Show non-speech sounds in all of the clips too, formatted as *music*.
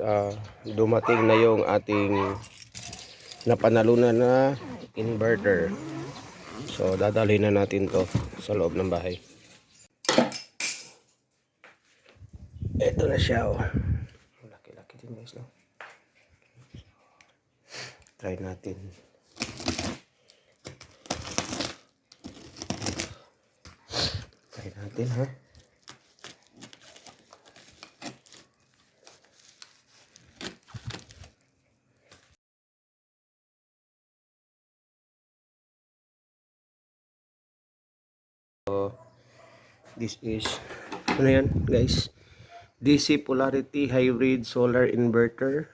ah, dumating na yung ating napanalunan na inverter. So dadalhin na natin to sa loob ng bahay. Ito na siya oh. Laki-laki din guys no. Try natin. Try natin ha. This is ano yan guys? DC polarity hybrid solar inverter.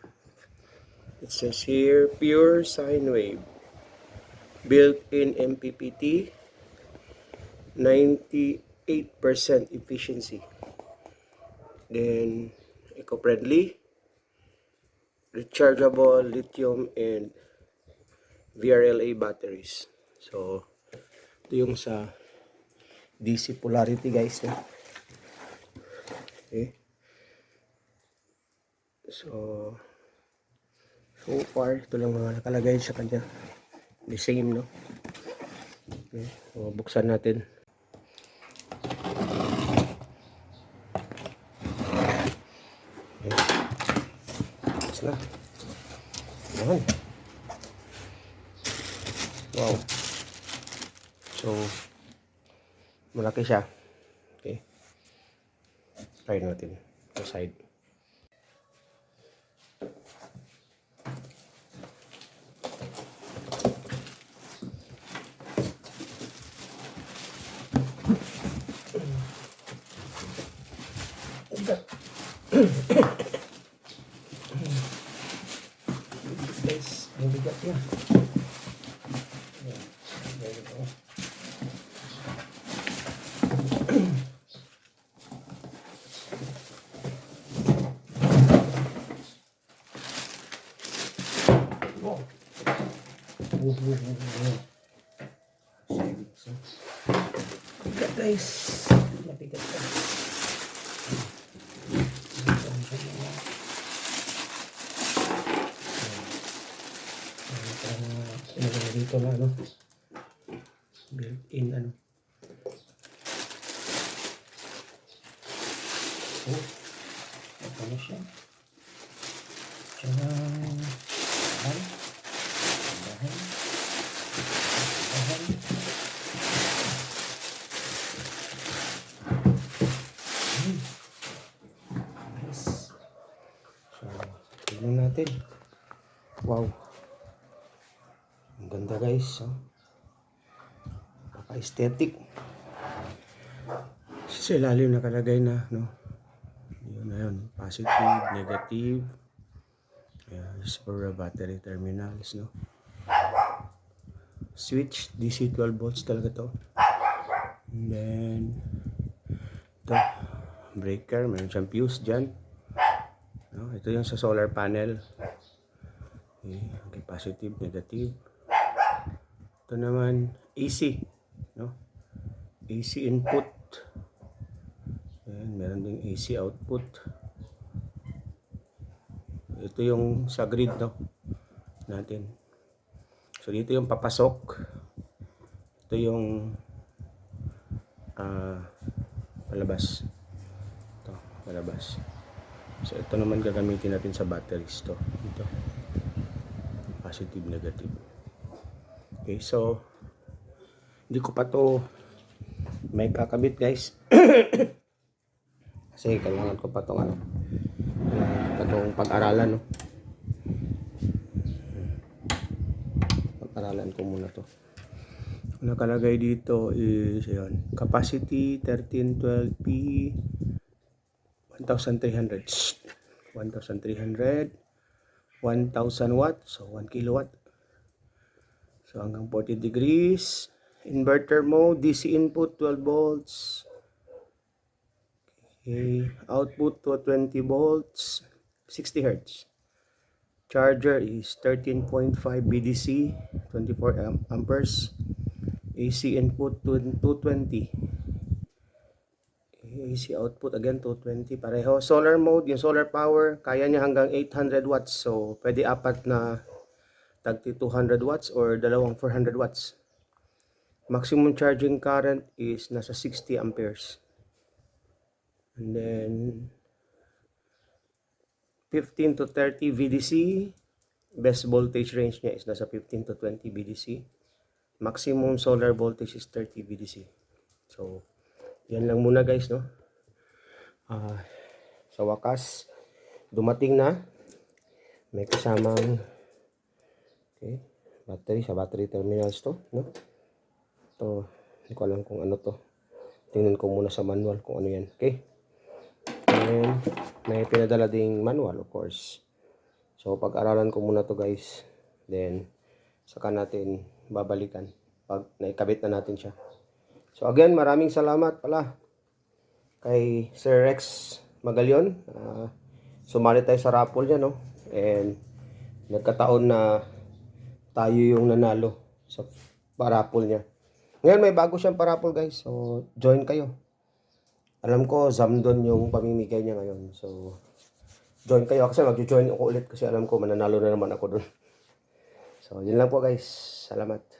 It says here pure sine wave. Built-in MPPT 98% efficiency. Then eco-friendly rechargeable lithium and VRLA batteries. So ito yung sa DC polarity guys no? okay so so far ito lang mga nakalagay sa kanya. The same no? Okay so buksan natin. Okay Tapos wow. So malaki siya. Okay. Try natin sa side. Guys, ang bigat yan. Yan. There we go. Wow. Wow, wow, wow, wow. So, Bigat guys. Mabigat ka. Dito na ano? Built-in ano? Oh, ito na siya. Tcharam! Bahay. Bahay. Bahay. Hmm. Nice. So, tignan natin. Wow. Ang ganda guys. Oh. Paka-aesthetic. Sa ilalim nakalagay na, no? Yun na yun. Positive, negative. Ayan, is for battery terminals, no? Switch, DC 12 volts talaga to. And then, ito, breaker, mayroon siyang fuse dyan. Ito yung sa solar panel. Okay, positive, negative. Ito naman, AC, no? AC input. Ayan, meron ding AC output. Ito yung sa grid no natin. So dito yung papasok. Ito yung ah palabas. Ito, palabas. So ito naman gagamitin natin sa batteries to. Ito. Positive, negative. Okay, so hindi ko pa to may kakabit guys. *coughs* Kasi kailangan ko pa tong ano. Kailangan ko pa tong pag-aralan no. Pag-aralan ko muna to. Nakalagay dito is yun, capacity 1312p 1300 Shh. 1300 1000 watt so 1 kilowatt. So hanggang 40 degrees. Inverter mode DC input 12 volts. Okay. Output to 20 volts 60 hertz. Charger is 13.5 BDC 24 am- amperes. AC input to 220 Okay, AC output again 220 pareho. Solar mode, yung solar power, kaya niya hanggang 800 watts. So, pwede apat na tagti 200 watts or dalawang 400 watts. Maximum charging current is nasa 60 amperes. And then 15 to 30 VDC. Best voltage range niya is nasa 15 to 20 VDC. Maximum solar voltage is 30 VDC. So, yan lang muna guys, no? Ah, sa wakas, dumating na. May kasamang okay, battery sa battery terminals to, no? To, hindi ko alam kung ano to. Tingnan ko muna sa manual kung ano yan. Okay? And may pinadala ding manual, of course. So, pag-aralan ko muna to guys. Then, saka natin babalikan pag naikabit na natin siya. So, again, maraming salamat pala kay Sir Rex Magalion. Ah, sumali tayo sa raffle niya, no? And nagkataon na tayo yung nanalo sa parapol niya. Ngayon, may bago siyang parapol, guys. So, join kayo. Alam ko, Zamdon yung pamimigay niya ngayon. So, join kayo. Kasi mag-join ako ulit kasi alam ko mananalo na naman ako dun. *laughs* So, yun lang po, guys. Salamat.